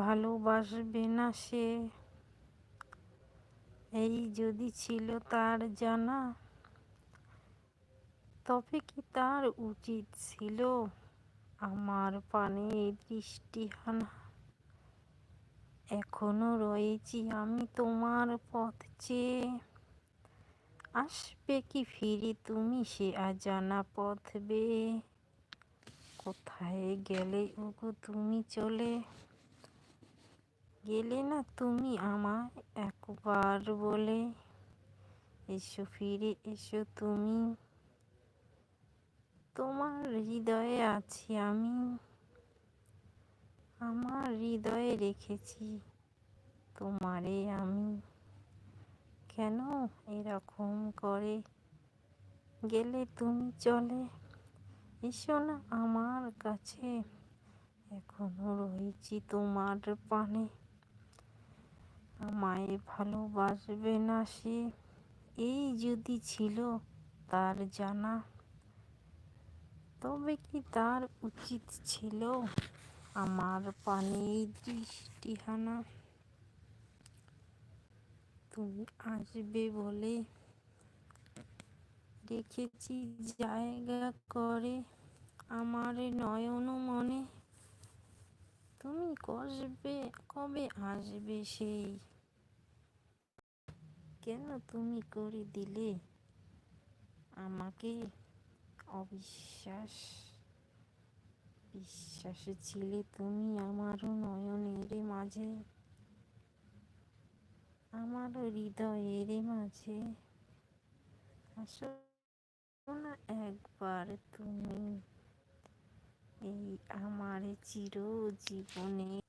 ভালোবাসবে না সে। এই যদি ছিল তার জানা, তবে কি তার উচিত ছিল আমার পানে দৃষ্টিহানা এখনও রয়েছি আমি তোমার পথ চেয়ে। আসবে কি ফিরে তুমি সে অজানা পথ বেয়ে? কোথায় গেলে ওগো তুমি চলে? গেলে না তুমি আমায় একবার বলে এসো, ফিরে এসো তুমি। তোমার হৃদয়ে আছি আমি, আমার হৃদয়ে রেখেছি তোমারে আমি। কেন এরকম করে গেলে তুমি চলে? এসো না আমার কাছে, এখনও রয়েছি তোমার পানে আমায় ভালোবাসবে না সে? এই যদি ছিল তার জানা। তবে কি তার উচিত ছিল আমার পানে দৃষ্টিহানা? তুমি আসবে বলে রেখেছি জায়গা করে আমার নয়ন মনে। তুমি কসবে, কবে আসবে সেই কেন তুমি করে দিলে? আমাকে অবিশ্বাস, বিশ্বাসে ছিলে তুমি আমারও নয়নের মাঝে। আমারও হৃদয়ের মাঝে। আসো না একবার তুমি এই আমার চির জীবনে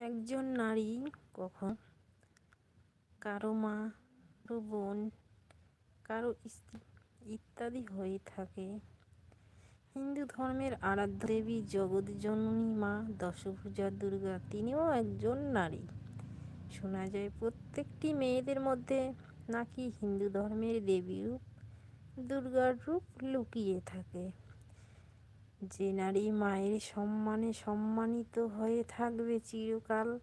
একজন নারী কখন কারও মা, কারও বোন, কারও ইত্যাদি হয়ে থাকে। হিন্দু ধর্মের আরাধ্য দেবী জগৎ জননী মা, দশভূজা, দুর্গা, তিনিও একজন নারী। শোনা যায় প্রত্যেকটি মেয়েদের মধ্যে নাকি হিন্দু ধর্মের দেবী রূপ দুর্গার রূপ লুকিয়ে থাকে। যে নারী মায়ের সম্মানে সম্মানিত হয়ে থাকবে চিরকাল,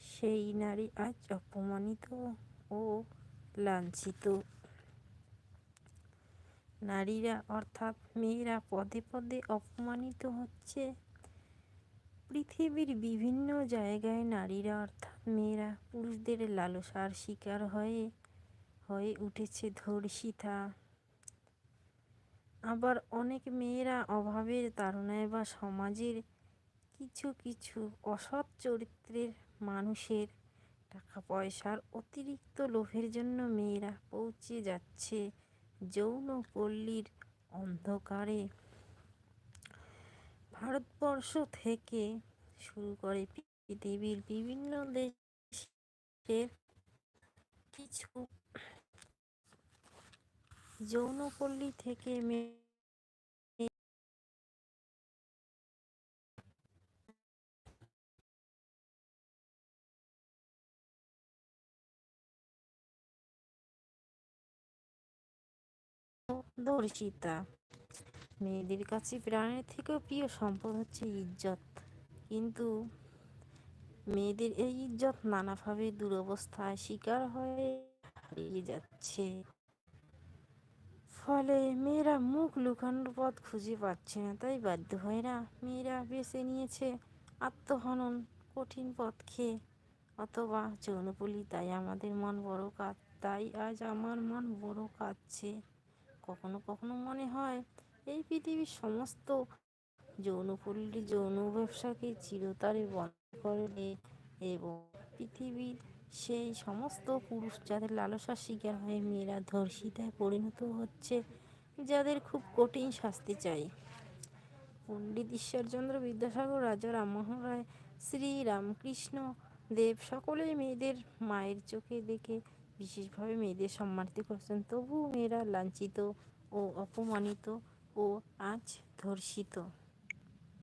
সেই নারী আজ অপমানিত ও লাঞ্ছিত। নারীরা অর্থাৎ মেয়েরা পদে পদে অপমানিত হচ্ছে। পৃথিবীর বিভিন্ন জায়গায় নারীরা অর্থাৎ মেয়েরা পুরুষদের লালসার শিকার হয়ে হয়ে উঠেছে ধর্ষিতা। আবার অনেক মেয়েরা অভাবের তাড়নায় বা সমাজের কিছু কিছু অসৎ চরিত্রের মানুষের টাকা পয়সার অতিরিক্ত লোভের জন্য মেয়েরা পৌঁছে যাচ্ছে যৌন পল্লীর অন্ধকারে। ভারতবর্ষ থেকে শুরু করে পৃথিবীর বিভিন্ন দেশের কিছু যৌনপল্লী থেকে দর্শিতা। মেয়েদের কাছে প্রাণের থেকেও প্রিয় সম্পদ হচ্ছে ইজ্জত। কিন্তু মেয়েদের এই ইজ্জত নানাভাবে দুরবস্থায় শিকার হয়ে হারিয়ে যাচ্ছে। ফলে মেয়েরা মুখ লুকানোর পথ খুঁজে পাচ্ছে না, তাই বাধ্য হয় না মেয়েরা বেছে নিয়েছে আত্মহনন কঠিন পথ খেয়ে। অথবা যৌনপলি তাই আমাদের মন বড় কাজ তাই আজ আমার মন বড় কাঁদছে। কখনো কখনো মনে হয়, এই পৃথিবীর সমস্ত যৌনপল্লী, যৌন ব্যবসাকে চিরতরে বন্ধ করে এবং পৃথিবীর সেই সমস্ত পুরুষ যাদের লালসার শিকার হয়ে, মেয়েরা ধর্ষিতায় পরিণত হচ্ছে, যাদের খুব কঠিন শাস্তি চাই। পণ্ডিত ঈশ্বরচন্দ্র বিদ্যাসাগর, রাজা রামমোহন রায়, শ্রী রামকৃষ্ণ দেব, সকলেই মেয়েদের মায়ের চোখে দেখে বিশেষভাবে মেয়েদের সম্মানিত করছেন। তবুও মেয়েরা লাঞ্ছিত ও অপমানিত ও আজ ধর্ষিত।